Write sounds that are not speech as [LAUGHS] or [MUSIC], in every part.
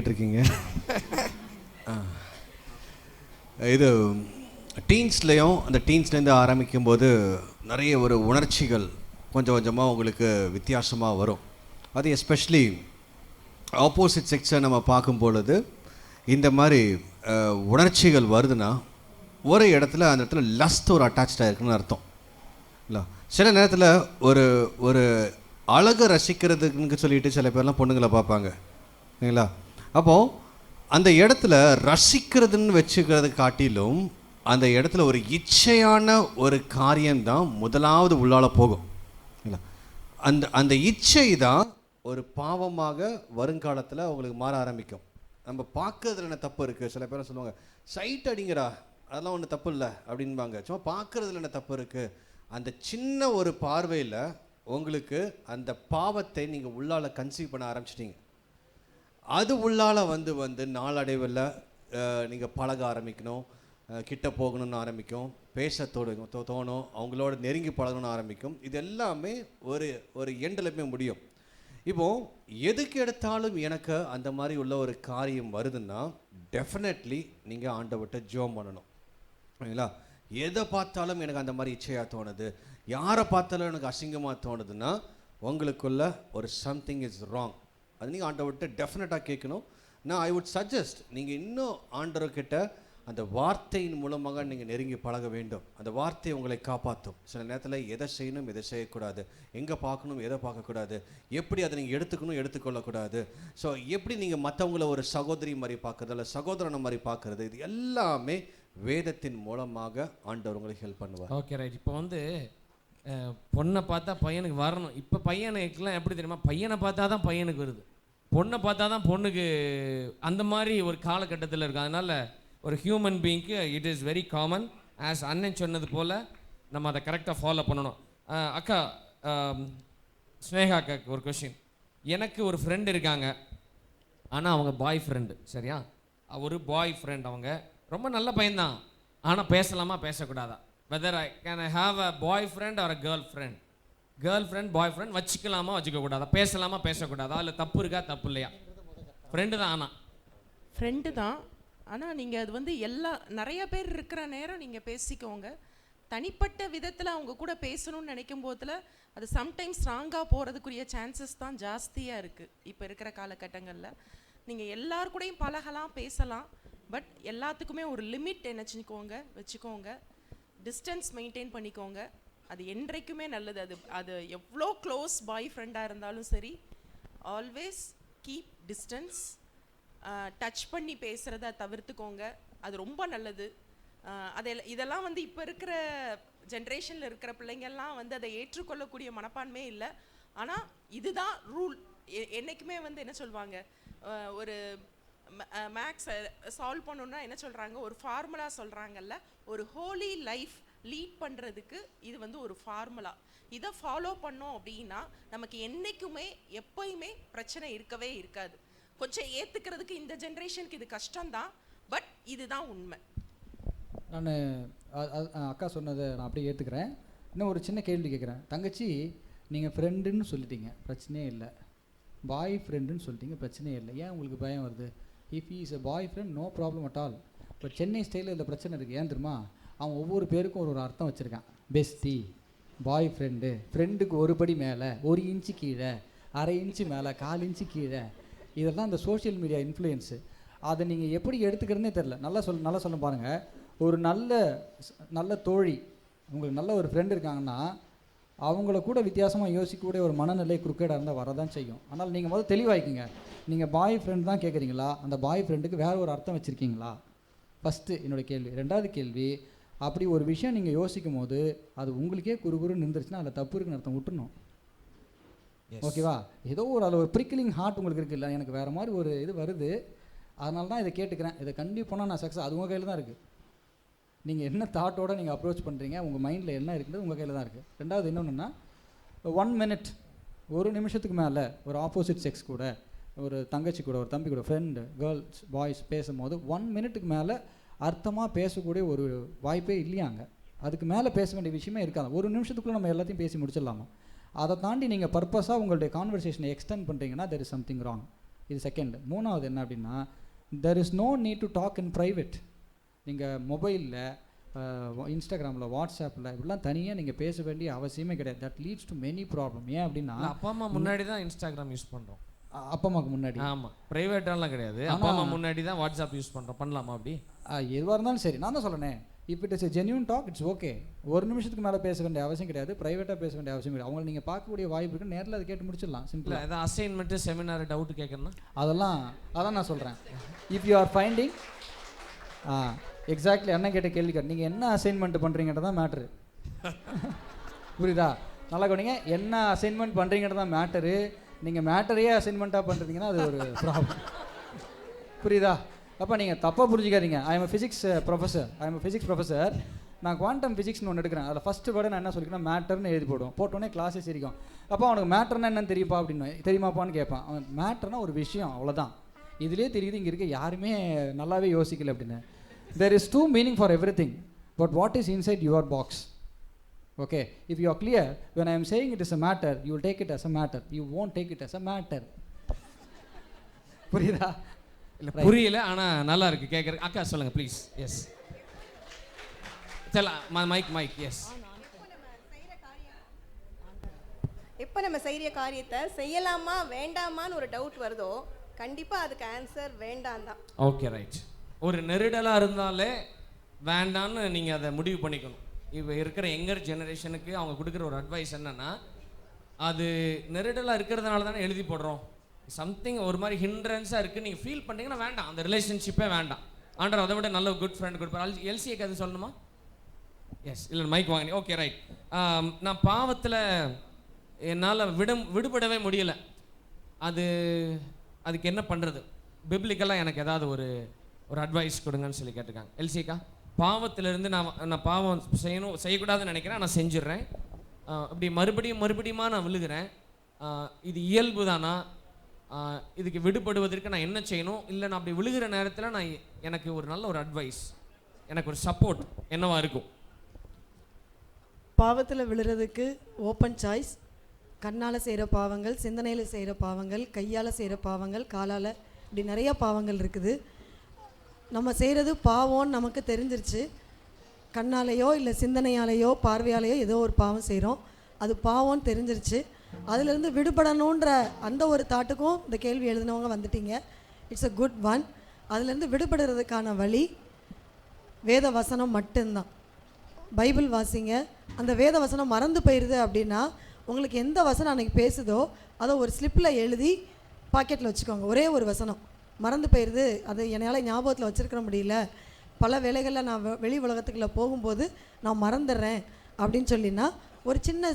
கேட்டிருக்கீங்க. இது டீன்ஸ்லேயும் அந்த டீன்ஸ்லேருந்து ஆரம்பிக்கும் போது நிறைய ஒரு உணர்ச்சிகள் கொஞ்சம் கொஞ்சமாக உங்களுக்கு வித்தியாசமாக வரும். அது எஸ்பெஷலி ஆப்போசிட் செக்ஸை நம்ம பார்க்கும் பொழுது இந்த மாதிரி உணர்ச்சிகள் வருதுன்னா ஒரு இடத்துல அந்த இடத்துல லஸ்ட் ஒரு அட்டாச்சாக இருக்குன்னு அர்த்தம். இல்லை? சில நேரத்தில் ஒரு ஒரு அழகை ரசிக்கிறதுக்குன்னு சொல்லிட்டு சில பேர்லாம் பொண்ணுங்களை பார்ப்பாங்க. இல்லைங்களா? அப்போது அந்த இடத்துல ரசிக்கிறதுன்னு வச்சுக்கிறது காட்டிலும் அந்த இடத்துல ஒரு இச்சையான ஒரு காரியம்தான் முதலாவது உள்ளால போகும். இல்லை. அந்த அந்த இச்சை தான் ஒரு பாவமாக வருங்காலத்தில் அவங்களுக்கு மாற ஆரம்பிக்கும். நம்ம பார்க்கறதுல என்ன தப்பு இருக்குது சில பேர் சொல்லுவாங்க சைட் அடிங்கிறா அதெல்லாம் ஒன்றும் தப்பு இல்லை அப்படின்பாங்க. சும்மா பார்க்கறதுல என்ன தப்பு இருக்குது அந்த சின்ன ஒரு பார்வையில் உங்களுக்கு அந்த பாவத்தை நீங்கள் உள்ளால கன்சீவ் பண்ண ஆரம்பிச்சிட்டிங்க. அது உள்ளால வந்து வந்து நாளடைவில் நீங்கள் பழக ஆரம்பிக்கணும். கிட்ட போகணும்னு ஆரம்பிக்கும். பேச தோணும் தோணும். அவங்களோட நெருங்கி பழகணும்னு ஆரம்பிக்கும். இது எல்லாமே ஒரு ஒரு எண்டிலுமே முடியும். இப்போ எதுக்கு எடுத்தாலும் எனக்கு அந்த மாதிரி உள்ள ஒரு காரியம் வருதுன்னா டெஃபினெட்லி நீங்கள் ஆண்டவர்கிட்ட ஜோம் பண்ணணும். சரிங்களா எதை பார்த்தாலும் எனக்கு அந்த மாதிரி இச்சையாக தோணுது. யாரை பார்த்தாலும் எனக்கு அசிங்கமாக தோணுதுன்னா உங்களுக்குள்ள ஒரு சம்திங் இஸ் ராங் அது நீங்கள் ஆண்டவர்கிட்ட டெஃபினட்டாக கேட்கணும். நான் ஐ வுட் சஜஸ்ட் நீங்கள் இன்னும் ஆண்டவர்கிட்ட அந்த வார்த்தையின் மூலமாக நீங்கள் நெருங்கி பழக வேண்டும். அந்த வார்த்தை உங்களை காப்பாற்றும் சில நேரத்தில் எதை செய்யணும் எதை செய்யக்கூடாது. எங்கே பார்க்கணும் எதை பார்க்கக்கூடாது. எப்படி அதை நீங்கள் எடுத்துக்கணும் எடுத்துக்கொள்ளக்கூடாது. ஸோ எப்படி நீங்கள் மற்றவங்கள ஒரு சகோதரி மாதிரி பார்க்குறது இல்லை சகோதரனை மாதிரி பார்க்குறது இது எல்லாமே வேதத்தின் மூலமாக ஆண்டவர் உங்களுக்கு ஹெல்ப் பண்ணுவார். ஓகே ரைட் இப்போ வந்து பொண்ணை பார்த்தா பையனுக்கு வரணும். இப்போ பையனுக்குலாம் எப்படி தெரியுமா? பையனை பார்த்தா தான் பையனுக்கு வருது. பொண்ணை பார்த்தா தான் பொண்ணுக்கு அந்த மாதிரி ஒரு காலகட்டத்தில் இருக்கு அதனால் ஒரு human பீயிங்க்கு it is very common as அண்ணன் சொன்னது போல் நம்ம அதை கரெக்டாக ஃபாலோ பண்ணணும். அக்கா ஸ்னேகா அக்காக்கு ஒரு கொஷின் எனக்கு ஒரு ஃப்ரெண்டு இருக்காங்க. ஆனால் அவங்க பாய் ஃப்ரெண்டு சரியா? ஒரு பாய் ஃப்ரெண்ட் அவங்க. ரொம்ப நல்ல பையன்தான். ஆனால் பேசலாமா? பேசக்கூடாதா? Whether I can I have a boy friend or a girl friend girl friend boy friend வச்சுக்கலாமா வச்சுக்க கூடாதா பேசலாமா பேசக்கூடாதா? இல்லை தப்பு இருக்கா தப்பு இல்லையா? ஃப்ரெண்டு தான் ஆனால் ஃப்ரெண்டு தான். ஆனால் நீங்கள் அது வந்து எல்லா நிறைய பேர் இருக்கிற நேரம் நீங்கள் பேசிக்கோங்க. தனிப்பட்ட விதத்தில் அவங்க கூட பேசணும்னு நினைக்கும் போதில் அது சம்டைம்ஸ் ஸ்ட்ராங்காக போகிறதுக்குரிய சான்சஸ் தான் ஜாஸ்தியாக இருக்குது இப்போ இருக்கிற காலகட்டங்களில். நீங்கள் எல்லார் கூடயும் பழகலாம் பேசலாம் பட் எல்லாத்துக்குமே ஒரு லிமிட் நினச்சிக்கோங்க வச்சுக்கோங்க. டிஸ்டன்ஸ் மெயின்டைன் பண்ணிக்கோங்க. அது என்றைக்குமே நல்லது. அது அது எவ்வளோ க்ளோஸ் பாய் ஃப்ரெண்டாக இருந்தாலும் சரி ஆல்வேஸ் கீப் டிஸ்டன்ஸ் டச் பண்ணி பேசுகிறத தவிர்த்துக்கோங்க. அது ரொம்ப நல்லது. அதை அதெல்லாம் இதெல்லாம் வந்து இப்போ இருக்கிற ஜென்ரேஷனில் இருக்கிற பிள்ளைங்கள்லாம் வந்து அதை ஏற்றுக்கொள்ளக்கூடிய மனப்பான்மை இல்லை. ஆனால் இதுதான் ரூல் என்றைக்குமே வந்து என்ன சொல்லுவாங்க ஒரு மேக்ஸ் சால்வ் பண்ணணுன்னா என்ன சொல்கிறாங்க ஒரு ஃபார்முலா சொல்கிறாங்கல்ல ஒரு ஹோலி லைஃப் லீட் பண்ணுறதுக்கு இது வந்து ஒரு ஃபார்முலா இதை ஃபாலோ பண்ணோம் அப்படின்னா நமக்கு என்றைக்குமே எப்பயுமே பிரச்சனை இருக்கவே இருக்காது. கொஞ்சம் ஏற்றுக்கிறதுக்கு இந்த ஜென்ரேஷனுக்கு இது கஷ்டம்தான் பட் இதுதான் உண்மை. நான் அக்கா சொன்னதை நான் அப்படியே ஏற்றுக்கிறேன் இன்னும் ஒரு சின்ன கேள்வி கேட்குறேன். தங்கச்சி நீங்கள் ஃப்ரெண்டுன்னு சொல்லிட்டீங்க. பிரச்சனையே இல்லை. பாய் ஃப்ரெண்டுன்னு சொல்லிட்டீங்க. பிரச்சனையே இல்லை. ஏன் உங்களுக்கு பயம் வருது? If is a boy friend no problem at all இப்போ சென்னை ஸ்டைலில் இதில் பிரச்சனை இருக்குது ஏன் தெரியுமா? அவன் ஒவ்வொரு பேருக்கும் ஒரு ஒரு அர்த்தம் வச்சுருக்கான். பெஸ்டி பாய் ஃப்ரெண்டு ஃப்ரெண்டுக்கு ஒரு படி மேலே ஒரு இன்ச்சு கீழே அரை இன்ச்சு மேலே கால் இன்ச்சு கீழே. இதெல்லாம் இந்த சோஷியல் மீடியா இன்ஃப்ளூயன்ஸு அதை நீங்கள் எப்படி எடுத்துக்கிறதுனே தெரில நல்லா சொல் நல்லா சொல்ல பாருங்கள் ஒரு நல்ல நல்ல தோழி உங்களுக்கு நல்ல ஒரு ஃப்ரெண்டு இருக்காங்கன்னா அவங்கள கூட வித்தியாசமாக யோசிக்கக்கூடிய ஒரு மனநிலை குறுக்கேடாக இருந்தால் வரதான் செய்யும். ஆனால் நீங்கள் முதல்ல தெளிவாய்க்குங்க. நீங்கள் பாய் ஃப்ரெண்ட் தான் கேட்குறீங்களா அந்த பாய் ஃப்ரெண்டுக்கு வேற ஒரு அர்த்தம் வச்சுருக்கீங்களா? ஃபஸ்ட்டு என்னோட கேள்வி. ரெண்டாவது கேள்வி அப்படி ஒரு விஷயம் நீங்கள் யோசிக்கும் போது அது உங்களுக்கே குறு குறு நின்றுச்சுன்னா அதில் தப்பு இருக்குன்னு அர்த்தம் விட்டுணும் ஓகேவா ஏதோ ஒரு அதில் ஒரு ப்ரிக்கிலிங் ஹார்ட் உங்களுக்கு இருக்குல்ல எனக்கு வேறு மாதிரி ஒரு இது வருது. அதனால தான் இதை கேட்டுக்கிறேன். இதை கண்டிப்பாக நான் சக்ஸஸ் அது உங்கள் கையில் தான் இருக்குது நீங்கள் என்ன தாட்டோட நீங்கள் அப்ரோச் பண்ணுறீங்க உங்கள் மைண்டில் என்ன இருக்குது உங்கள் கையில் தான் இருக்குது ரெண்டாவது இன்னொன்றுன்னா ஒன் மினிட் ஒரு நிமிஷத்துக்கு மேலே ஒரு ஆப்போசிட் செக்ஸ் கூட ஒரு தங்கச்சி கூட ஒரு தம்பி கூட ஃப்ரெண்டு கேர்ள்ஸ் பாய்ஸ் பேசும்போது ஒன் மினிட்டுக்கு மேலே அர்த்தமாக பேசக்கூடிய ஒரு வாய்ப்பே இல்லையாங்க. அதுக்கு மேலே பேச வேண்டிய விஷயமே இருக்காது. ஒரு நிமிஷத்துக்குள்ளே நம்ம எல்லாத்தையும் பேசி முடிச்சிடலாமா? அதை தாண்டி நீங்கள் பர்பஸாக உங்களுடைய கான்வர்சேஷனை எக்ஸ்டெண்ட் பண்ணுறீங்கன்னா தெர் இஸ் சம்திங் ராங் இது செகண்ட் மூணாவது என்ன அப்படின்னா there is no need to talk in private நீங்கள் மொபைலில் இன்ஸ்டாகிராமில் வாட்ஸ்அப்பில் இப்படிலாம் தனியாக நீங்கள் பேச வேண்டிய அவசியமே கிடையாது. That leads to many problem ஏன் அப்படின்னா அப்பா அம்மா முன்னாடி தான் இன்ஸ்டாகிராம் யூஸ் பண்றோம். அ- அப்பா அம்மாவுக்கு முன்னாடி. ஆமா. பிரைவேட்டாலாம் கிடையாது. அப்பா அம்மா முன்னாடி தான் வாட்ஸ்அப் யூஸ் பண்றோம். பண்ணலாமா அப்படி? எதுவாக இருந்தாலும் சரி. நான் தான் சொல்லணே இப்போ it is genuine talk it's okay ஒரு நிமிஷத்துக்கு மேலே பேச வேண்டிய அவசியம் கிடையாது. ப்ரைவேட்டாக பேச வேண்டிய அவசியம் கிடையாது. அவங்களை நீங்கள் பார்க்கக்கூடிய வாய்ப்பு இருக்கு நேரில் அதை கேட்டு முடிச்சிடலாம். சிம்பிளாக ஏதாவது அசைன்மெண்ட் செமினார் டவுட் கேட்கணும்னா அதெல்லாம் அதான் நான் சொல்கிறேன் if you are finding ah exactly அண்ணன் கேட்ட கேள்வி கேட்டு நீங்கள் என்ன அசைன்மெண்ட் பண்ணுறீங்கன்றது தான் மேட்ரு [LAUGHS] புரியுதா? நல்லா கவனிங்க. என்ன அசைன்மெண்ட் பண்ணுறீங்கிறது தான் மேட்டரு நீங்கள் மேட்டரையே அசைன்மெண்ட்டாக பண்ணுறீங்கன்னா அது ஒரு ப்ராப்ளம் புரியுதா? அப்போ நீங்கள் தப்பாக புரிஞ்சுக்காதீங்க. I am physics professor I am physics professor நான் குவாண்டம் ஃபிசிக்ஸ்னு ஒன்று எடுக்கிறேன். அதில் ஃபஸ்ட்டு வேர்டு நான் என்ன சொல்லிக்கிறேன் மேட்டர்னு எழுதி போடுவோம். போட்டோன்னே கிளாஸே சிரிக்கும். அப்போ அவனுக்கு மேட்டர்னா என்னன்னு தெரியுப்பா அப்படின்னு தெரியுமாப்பான்னு கேட்பான். அவன் மேட்டர்னா ஒரு விஷயம் அவ்வளோதான் இதுலேயே தெரியுது இங்கே இருக்க யாருமே நல்லாவே யோசிக்கல அப்படின்னு. There is two meaning for everything but what is inside your box okay if you are clear when I am saying it is a matter you will take it as a matter you won't take it as a matter [LAUGHS] புரியுதா? இல்ல புரியல ஆனா நல்லா இருக்கு. கேட்கறது அக்கா சொல்லுங்க please yes சல மைக் மைக் எஸ் எப்போ நம்ம செய்கிற காரியத்தை செய்யலாமா வேண்டாமான்னு ஒரு டவுட் வருதோ கண்டிப்பாக அதுக்கு ஆன்சர் வேண்டாம் தான். ஓகே ரைட் ஒரு நெருடலாக இருந்தாலே வேண்டான்னு நீங்கள் அதை முடிவு பண்ணிக்கணும். இப்போ இருக்கிற எங்கர் ஜெனரேஷனுக்கு அவங்க கொடுக்குற ஒரு அட்வைஸ் என்னன்னா அது நெருடலாக இருக்கிறதுனால தானே எழுதி போடுறோம். சம்திங் ஒரு மாதிரி ஹிண்ட்ரன்ஸாக இருக்குது நீங்கள் ஃபீல் பண்ணீங்கன்னா வேண்டாம். அந்த ரிலேஷன்ஷிப்பே வேண்டாம். ஆண்டர் அதை விட நல்ல குட் ஃப்ரெண்ட் கொடுப்பார். எல்சிஏக்கு அது சொல்லணுமா? எஸ் இல்லை மைக் வாங்கினி ஓகே ரைட் நான் பாவத்தில் என்னால் விட விடுபடவே முடியலை. அது அதுக்கு என்ன பண்ணுறது பிப்ளிக்கலாக எனக்கு ஏதாவது ஒரு ஒரு அட்வைஸ் கொடுங்கன்னு சொல்லி கேட்டிருக்காங்க. எல்சிக்கா பாவத்திலிருந்து நான் நான் பாவம் செய்யணும் செய்யக்கூடாதுன்னு நினைக்கிறேன். நான் செஞ்சிடுறேன். அப்படி மறுபடியும் மறுபடியுமா நான் விழுகிறேன். இது இயல்பு தானா? இதுக்கு விடுபடுவதற்கு நான் என்ன செய்யணும்? இல்லை நான் அப்படி விழுகிற நேரத்தில் நான் எனக்கு ஒரு நல்ல ஒரு அட்வைஸ் எனக்கு ஒரு சப்போர்ட் என்னவா இருக்கும்? பாவத்தில் விழுறதுக்கு ஓப்பன் சாய்ஸ் கண்ணால் செய்கிற பாவங்கள் சிந்தனையில் செய்கிற பாவங்கள் கையால் செய்கிற பாவங்கள் காலால் இப்படி நிறைய பாவங்கள் இருக்குது. நம்ம செய்கிறது பாவம்னு நமக்கு தெரிஞ்சிருச்சு. கண்ணாலேயோ இல்லை சிந்தனையாலேயோ பார்வையாலேயோ ஏதோ ஒரு பாவம் செய்கிறோம் அது பாவம்னு தெரிஞ்சிருச்சு. அதுலேருந்து விடுபடணுன்ற அந்த ஒரு தாட்டுக்கும் இந்த கேள்வி எழுதினவங்க வந்துட்டீங்க. இட்ஸ் அ குட் ஒன் அதுலேருந்து விடுபடுறதுக்கான வழி வேத வசனம் மட்டும்தான். பைபிள் வாசிங்க. அந்த வேத வசனம் மறந்து போயிடுது அப்படின்னா உங்களுக்கு எந்த வசனம் அன்றைக்கி பேசுதோ அதை ஒரு ஸ்லிப்பில் எழுதி பாக்கெட்டில் வச்சுக்கோங்க. ஒரே ஒரு வசனம். மறந்து போயிடுது அது என்னால் ஞாபகத்தில் வச்சிருக்க முடியல. பல வேலைகளில் நான் வெளி உலகத்துக்குள்ள போகும்போது நான் மறந்துடுறேன் அப்படின்னு சொல்லினா ஒரு சின்ன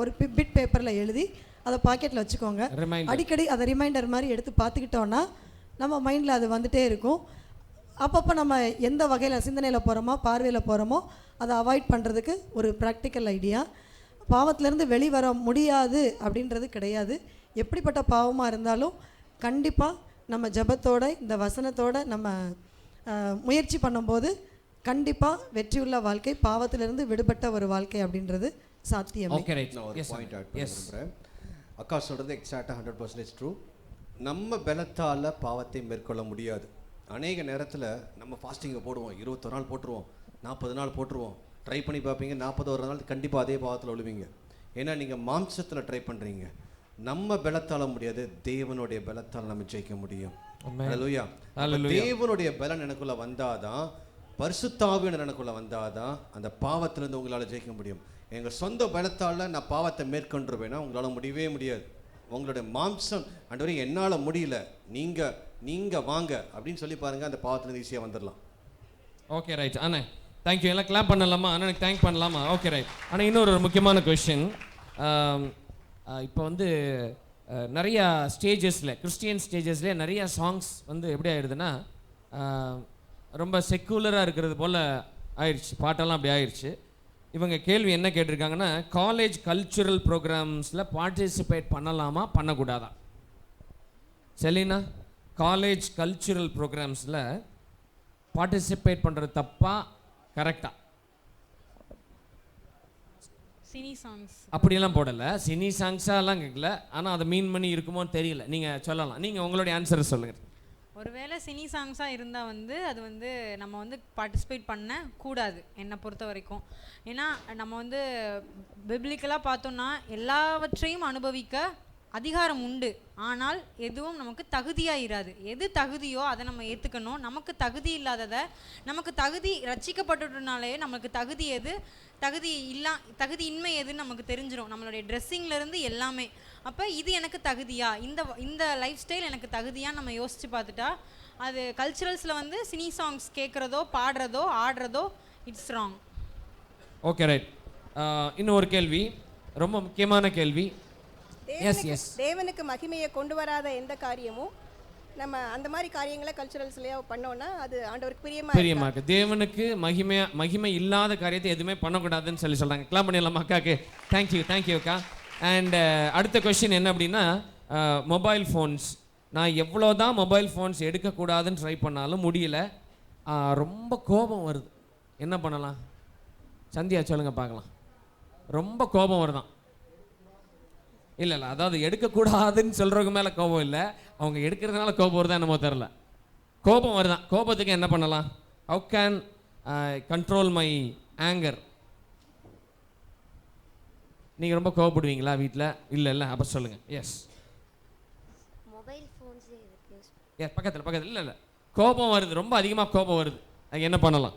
ஒரு பிட் பேப்பரில் எழுதி அதை பாக்கெட்டில் வச்சுக்கோங்க. அடிக்கடி அதை ரிமைண்டர் மாதிரி எடுத்து பார்த்துக்கிட்டோன்னா நம்ம மைண்டில் அது வந்துட்டே இருக்கும். அப்பப்போ நம்ம எந்த வகையில் சிந்தனையில் போகிறோமோ பார்வையில் போகிறோமோ அதை அவாய்ட் பண்ணுறதுக்கு ஒரு ப்ராக்டிக்கல் ஐடியா பாவத்திலேருந்து வெளிவர முடியாது அப்படின்றது கிடையாது. எப்படிப்பட்ட பாவமாக இருந்தாலும் கண்டிப்பாக நம்ம ஜெபத்தோட இந்த வசனத்தோட நம்ம முயற்சி பண்ணும்போது கண்டிப்பாக வெற்றியுள்ள வாழ்க்கை பாவத்திலிருந்து விடுபட்ட ஒரு வாழ்க்கை அப்படின்றது சாத்தியமே. ஓகே ரைட் நான் ஒரு பாயிண்ட் ஆட் அக்கா சொல்கிறது எக்ஸாக்டாக ஹண்ட்ரட் பர்சன்டேஜ் ட்ரூ நம்ம பலத்தால் பாவத்தை மேற்கொள்ள முடியாது. அநேக நேரத்தில் நம்ம ஃபாஸ்டிங்கை போடுவோம். இருபத்தொரு நாள் போட்டுருவோம். நாற்பது நாள் போட்டுருவோம். ட்ரை பண்ணி பார்ப்பீங்க. நாற்பது ஒரு நாள் கண்டிப்பாக அதே பாவத்தில் விழுவீங்க ஏன்னா நீங்கள் மாம்சத்தில் ட்ரை பண்ணுறீங்க நம்ம பலத்தால் முடியாது தேவனுடைய பலத்தால் நம்ம ஜெயிக்க முடியும். தேவனுடைய பலன் எனக்குள்ள வந்தாதான் பரிசுத்தாவியனர் எனக்குள்ள வந்தாதான் அந்த பாவத்திலிருந்து உங்களால் ஜெயிக்க முடியும். எங்க சொந்த பலத்தால நான் பாவத்தை மேற்கொண்டுருவேன்னா உங்களால முடியவே முடியாது. உங்களுடைய மாம்சம் ஆண்டவரே என்னால முடியல. நீங்க நீங்க வாங்க. அப்படின்னு சொல்லி பாருங்க அந்த பாவத்திலிருந்து ஈஸியா வந்துடலாம் ஓகே ரைட் அண்ணே தேங்க்யூ எல்லாம் கிளாப் பண்ணலாமா? அண்ணனுக்கு தேங்க் பண்ணலாமா? ஓகே ரைட் ஆனால் இன்னொரு முக்கியமான கொஷின் இப்போ வந்து நிறையா ஸ்டேஜஸில் கிறிஸ்டியன் ஸ்டேஜஸ்லேயே நிறையா சாங்ஸ் வந்து எப்படி ஆயிடுதுன்னா ரொம்ப செக்குலராக இருக்கிறது போல் ஆயிடுச்சு. பாட்டெல்லாம் அப்படி ஆயிடுச்சு. இவங்க கேள்வி என்ன கேட்டிருக்காங்கன்னா காலேஜ் கல்ச்சுரல் ப்ரோக்ராம்ஸில் பார்ட்டிசிபேட் பண்ணலாமா பண்ணக்கூடாதா? செலினா காலேஜ் கல்ச்சுரல் ப்ரோக்ராம்ஸில் பார்ட்டிசிபேட் பண்ணுறது தப்பாக கரெக்டாக சினி சாங்ஸ் அப்படியெல்லாம் போடலை. சினி சாங்ஸாலாம் கேட்கல ஆனால் அதை மீன் பண்ணி இருக்குமோன்னு தெரியல. நீங்கள் சொல்லலாம். நீங்கள் உங்களுடைய ஆன்சரை சொல்லுங்கள் ஒருவேளை சினி சாங்ஸாக இருந்தால் வந்து அது வந்து நம்ம வந்து பார்ட்டிசிபேட் பண்ண கூடாது என்னை பொறுத்த வரைக்கும். ஏன்னா நம்ம வந்து பிப்ளிக்கலாக பார்த்தோம்னா எல்லாவற்றையும் அனுபவிக்க அதிகாரம் உண்டு. ஆனால் எதுவும் நமக்கு தகுதியாக இராது எது தகுதியோ அதை நம்ம ஏற்றுக்கணும் நமக்கு தகுதி இல்லாததை நமக்கு தகுதி ரச்சிக்கப்பட்டுனாலே நமக்கு தகுதி எது? தகுதி இல்லா தகுதி இன்மை எதுன்னு நமக்கு தெரிஞ்சிடும் நம்மளுடைய ட்ரெஸ்ஸிங்லேருந்து எல்லாமே. அப்போ இது எனக்கு தகுதியா? இந்த இந்த லைஃப் ஸ்டைல் எனக்கு தகுதியான்னு நம்ம யோசித்து பார்த்துட்டா அது கல்ச்சுரல்ஸில் வந்து சினி சாங்ஸ் கேட்குறதோ பாடுறதோ ஆடுறதோ இட்ஸ் ராங் ஓகே ரைட் இன்னும் ஒரு கேள்வி. ரொம்ப முக்கியமான கேள்வி. எஸ் எஸ் தேவனுக்கு மகிமையை கொண்டு வராத எந்த காரியமும் நம்ம அந்த மாதிரி காரியங்களை கல்ச்சுரல்ஸ்லயே பண்ணோம்னா அது ஆண்டவருக்கு பிரியமா பிரியமா இருக்கு. தேவனுக்கு மகிமை மகிமை இல்லாத காரியத்தை எதுவுமே பண்ணக்கூடாதுன்னு சொல்லி சொல்கிறாங்க கிளாம் பண்ணிடலாமா அக்காக்கு? தேங்க்யூ தேங்க்யூ அக்கா. அண்ட் அடுத்த கொஷின் என்ன அப்படின்னா மொபைல் ஃபோன்ஸ் நான் எவ்வளோ தான் மொபைல் ஃபோன்ஸ் எடுக்கக்கூடாதுன்னு ட்ரை பண்ணாலும் முடியல. ரொம்ப கோபம் வருது. என்ன பண்ணலாம்? சந்தியா சொல்லுங்க பார்க்கலாம். ரொம்ப கோபம் வருதான். இல்லை இல்லை அதாவது எடுக்கக்கூடாதுன்னு சொல்கிறவங்க மேலே கோபம் இல்லை. அவங்க எடுக்கிறதுனால கோபம் வருதா என்னமோ தெரில கோபம் வருதான் கோபத்துக்கு என்ன பண்ணலாம்? How can control my anger நீங்கள் ரொம்ப கோவப்படுவீங்களா வீட்டில் இல்லை இல்லை அப்போ சொல்லுங்கள் எஸ் மொபைல் ஃபோன்ஸ் எஸ் பக்கத்தில் பக்கத்தில். இல்லை இல்லை. கோபம் வருது ரொம்ப அதிகமாக கோபம் வருது. அதுக்கு என்ன பண்ணலாம்?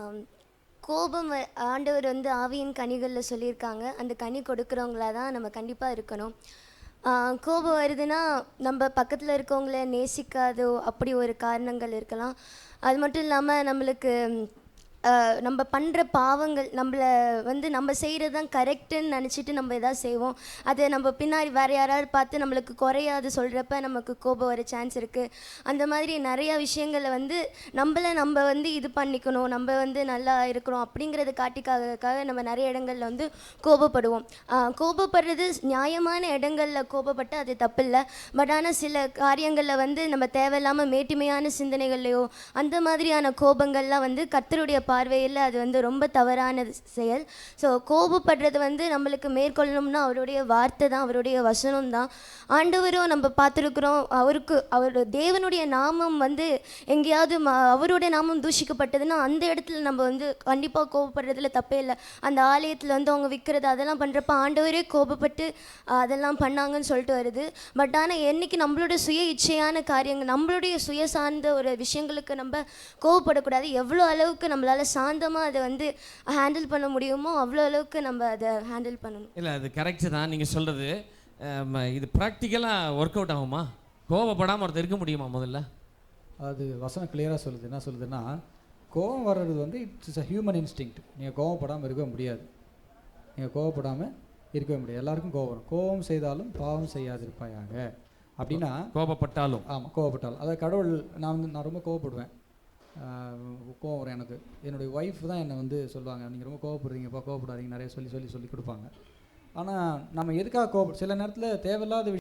ஆம், கோபம் வ- ஆண்டவர் வந்து ஆவியின் கனிகளில் சொல்லியிருக்காங்க. அந்த கனி கொடுக்குறவங்களா தான் நம்ம கண்டிப்பாக இருக்கணும். கோபம் வருதுன்னா நம்ம பக்கத்தில் இருக்கவங்கள நேசிக்காதோ அப்படி ஒரு காரணங்கள் இருக்கலாம். அது மட்டும் இல்லாமல் நம்மளுக்கு நம்ம பண்ணுற பாவங்கள் நம்மளை வந்து நம்ம செய்கிறது தான் கரெக்டுன்னு நினச்சிட்டு நம்ம எதாவது செய்வோம். அது நம்ம பின்னாடி வேறு யாராவது பார்த்து நம்மளுக்கு குறையாது சொல்கிறப்ப நமக்கு கோபம் வர சான்ஸ் இருக்குது அந்த மாதிரி நிறையா விஷயங்களை வந்து நம்மளை நம்ம வந்து இது பண்ணிக்கணும் நம்ம வந்து நல்லா இருக்கிறோம் அப்படிங்கிறத காட்டிக்காக நம்ம நிறைய இடங்களில் வந்து கோபப்படுவோம். கோபப்படுறது நியாயமான இடங்களில் கோபப்பட்டு அது தப்பில்லை. பட் ஆனால் சில காரியங்களில் வந்து நம்ம தேவையில்லாமல் மேட்டுமையான சிந்தனைகள்லையோ அந்த மாதிரியான கோபங்கள்லாம் வந்து கத்தருடைய பா பார்வையில் அது வந்து ரொம்ப தவறான செயல். ஸோ கோபப்படுறது வந்து நம்மளுக்கு மேற்கொள்ளணும்னா அவருடைய வார்த்தை தான் அவருடைய வசனம் தான். ஆண்டவரும் நம்ம பார்த்துருக்குறோம் அவருக்கு அவர் தேவனுடைய நாமம் வந்து எங்கேயாவது அவருடைய நாமம் தூஷிக்கப்பட்டதுன்னா அந்த இடத்துல நம்ம வந்து கண்டிப்பாக கோபப்படுறதுல தப்பே இல்லை. அந்த ஆலயத்தில் வந்து அவங்க விற்கிறது அதெல்லாம் பண்ணுறப்ப ஆண்டவரே கோபப்பட்டு அதெல்லாம் பண்ணாங்கன்னு சொல்லிட்டு வருது. பட் ஆனால் என்னைக்கு நம்மளோட சுய இச்சையான காரியங்கள் நம்மளுடைய சுய சார்ந்த ஒரு விஷயங்களுக்கு நம்ம கோவப்படக்கூடாது எவ்வளோ அளவுக்கு நம்மளால் சாந்தமாக அதை வந்து ஹேண்டில் பண்ண முடியுமோ அவ்வளோ அளவுக்கு நம்ம அதை ஹேண்டில் பண்ணணும். இல்லை அது கரெக்டு தான். நீங்கள் சொல்கிறது இது ப்ராக்டிக்கலாக ஒர்க் அவுட் ஆகுமா? கோவப்படாமல் ஒருத்தர் இருக்க முடியுமா முதல்ல? அது வசனம் கிளியராக சொல்லுது. என்ன சொல்லுதுன்னா கோவம் வர்றது வந்து இட்ஸ் அ ஹியூமன் இன்ஸ்டிங்க்ட் நீங்கள் கோவப்படாமல் இருக்கவே முடியாது. நீங்கள் கோவப்படாமல் இருக்கவே முடியாது. எல்லாருக்கும் கோவம் வரும். கோபம் செய்தாலும் பாவம் செய்யாதிருப்பாயாக. அப்படின்னா கோபப்பட்டாலும் ஆமாம் கோவப்பட்டாலும். அதாவது கடவுள் நான் வந்து நான் ரொம்ப கோவப்படுவேன். கோவம் வரும் எனக்கு. என்னுடைய ஒய்ஃப் தான் என்னை வந்து சொல்லுவாங்க. நீங்கள் ரொம்ப கோவப்படுறீங்கப்பா கோவப்படாதீங்க நிறைய சொல்லி சொல்லி சொல்லி கொடுப்பாங்க. ஆனால் நம்ம எதுக்காக கோவப்பட சில நேரத்தில் தேவையில்லாத விஷயம்